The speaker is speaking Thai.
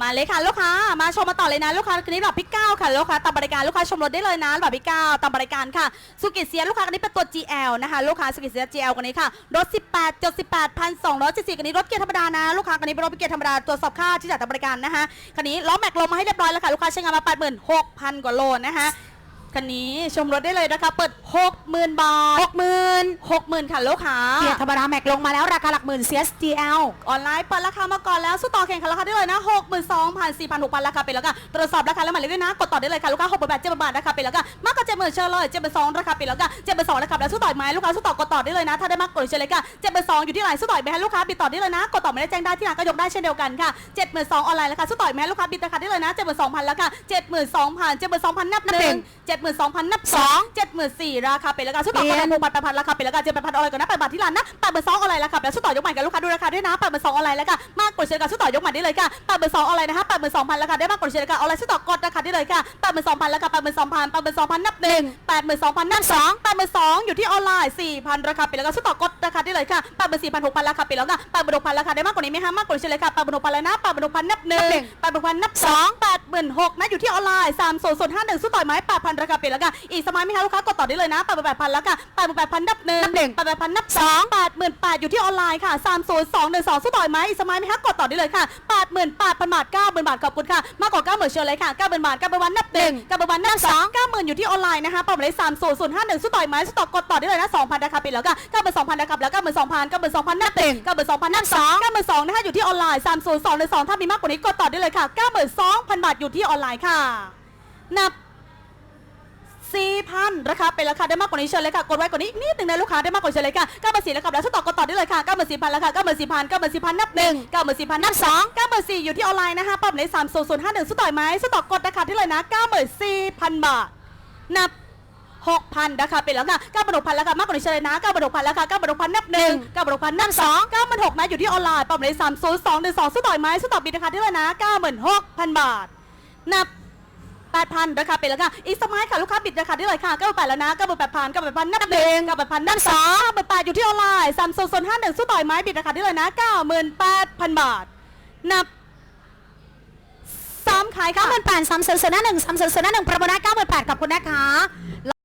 มาเลยค่ะลูกค้ามาชมมาต่อเลยนะลูกค้าคันนี้แบบพี่ก้าค่ะลูกค้าตามบริการลูกค้าชมรถได้เลยนะแบบพี่ก้าตามบริการค่ะสุกิเซียลูกค้าคันนี้เป็นตัว GL นะคะลูกค้าสุกิเซีย GL คันนี้ค่ะรถ 18 78 1,274คันนี้รถเกียร์ธรรมดานะลูกค้าคันนี้เป็นรถเกียร์ธรรมดาตรวจสอบค่าที่จ่ายตามบริการนะคะคันนี้ล้อแม็กลงมาให้เรียบร้อยแล้วค่ะลูกค้าใช้งานมา 86,000 กว่าโลนะคะ คันนี้ชมรถได้เลยนะคะ เปิด 60,000 บาท หกหมื่น60,000 ค่ะลูกค้าเกียร์ธรรมดาแม็กลงมาแล้วราคาหลักหมื่น CSGL ออนไลน์เปิดราคามาก่อนแล้วสู้ต่อแข่งขันราคาได้เลยนะ 6 2 0 0 0 4 0 0 6,000 ราคาไปแล้วก็ตรวจสอบราคาแล้วหมายเลขด้วยนะ กดต่อได้เลยค่ะลูกค้า6 8 7บาทราคาไปแล้วก็มากกว่า7 0 0 0เชิญเลย7 2ราคาไปแล้วก็7 2ราคาแล้วสู้ต่อไหมลูกค้าสู้ต่อกดต่อได้เลยนะ ถ้าได้มากกว่าเชิญเลยค่ะ7 2อยู่ที่ไหนสู้ต่อยไหมให้ลูกค้าบิดต่อได้เลยนะ กดต่อไม่ได้แจ้งได้ที่ไหนก็ยกได้เช่นเดียวกันค่ะ7 2 0 0ออนไลน์ราคาสู้ต่อยไหมลูกค้าบิดราคาได้เลยนะ72,000แล้วค่ะ72,000 72,000นับหนึ่ง72,000นับสอง74,000ราคาไปแล้วก็สู้ต่อกันหกพันแปดพันราคาไปแล้วก็7,000ออนไลน์ก่อนนะ8บาทที่ร้านนะ8 2ออนไลน์ราคาแล้วสู้ต่อยกใหม่กันลูกค้าดูราคาด้วยนะ8 2ออนไลน์แล้วก็มากกว่าเชิญกันสู้ต่อยกใหม่ได้เลยค่ะ8 2ออนไลน์นะคะ82,000ราคาได้มากกว่าเชิญกันออนไลน์สู้ต่อกดราคาได้เลยค่ะ82,000ราคา82,000 82,000นับหนึ่ง82,000นับสอง82,000อยู่ที่ออนไลน์4,000ราคาไปแล้วก็สู้ต่อกดราคาได้เลยค่ะ84,000 6,000ราคาไปแล้วก็86,000ราคาได้มากกว่านี้ไหมฮะมากกว่าเชิญเลยค่ะ86,000แล้วนะ86,000นับหนึ่ง86,000นับสอง86,000นะอยู่ที่ออนไลน์30,051สู้ต่อยไหม8,000ราคาไปแล้วก็อีกสมัยไหมคะลูกค้ากดต่อได้เลยนะ88,000แล้วก็88,000นับหนึ่งนับหนึ่ง88,000นับสอง88,000อยู่ที่ออนไลน์ค่ะ30212สู้ต่อยไหมอีกสมัยไหมคะกดต่อได้เลยค่ะ88,000บาท90,000บาทขอบคุณค่ะมากกว่า90,000เชิญเลยค่ะ90,000บาท90,000บาทนับหนึ่ง90,000บาทนับสอง90,000อยู่ที่ออนไลน์นะคะปรับเลย30051สู้ต่อยไหมสู้ต่อกดต่อได้เลยนะ2,000ราคาไปแล้วก็92,000ราคาแล้ว92,000 92,000นับหนึ่ง92,000นับสอง92,000นะคะอยู่ที่ออนไลน์30212ถ้ามีมากกว่านี้กดต่อได้เลยค่ะ92,000บาทอยู่ที่ออนไลน์ค่ะนับ 4,000ราคาเป็นราคาได้มากกว่านี้เชิญเลยค่ะ กดไว้กว่านี้อีกนิดหนึ่งนะลูกค้าได้มากกว่านี้เชิญเลยค่ะ9 4 0 0แล้วกับแล้วสต็อกกดต่อได้เลยค่ะ9 4 0 0 0ราคา9 4 0 0 0 9 4 0 0 0นับ1 9 4 0 0 0นับ2 9 4 0อยู่ที่ออนไลน์นะคะปรับใน3 0 0 5 1สต็อกไหมสต็อกกดราคาที่เลยนะ94,000บาทนับ6,000ราคาเป็นแล้วค่ะ9 6 0 0ราคามากกว่านี้เชิญเลยนะ9 6 0 0ราคา9 6 0 0นับ1 9 6 0นับ2 9 6 0นะอยู่ที่ออนไลน์ปรับใน3 0 2 1 2สต็อกไหมสต็อกบินราคาที่เลยนะ96,000บาท นับ แปดพันราคาเป็นแล้วค่ะอีสมายค่ะลูกค้าปิดราคาได้เลยค่ะก็ไปแล้วนะก็ไปแปดพันก็ไปพันนับหนึ่งก็ไปพันนับสองไปแปดอยู่ที่ออนไลน์ซัมซุงโซนห้าหนึ่งสู้ต่อยไม้ปิดราคาได้เลยนะเก้าหมื่นแปดพันบาท นับซ้ำขายค่ะ เก้าหมื่นแปดสามศูนย์ศูนย์หนึ่งสามศูนย์ศูนย์หนึ่งประมาณเก้าหมื่นแปดกับคุณนะคะ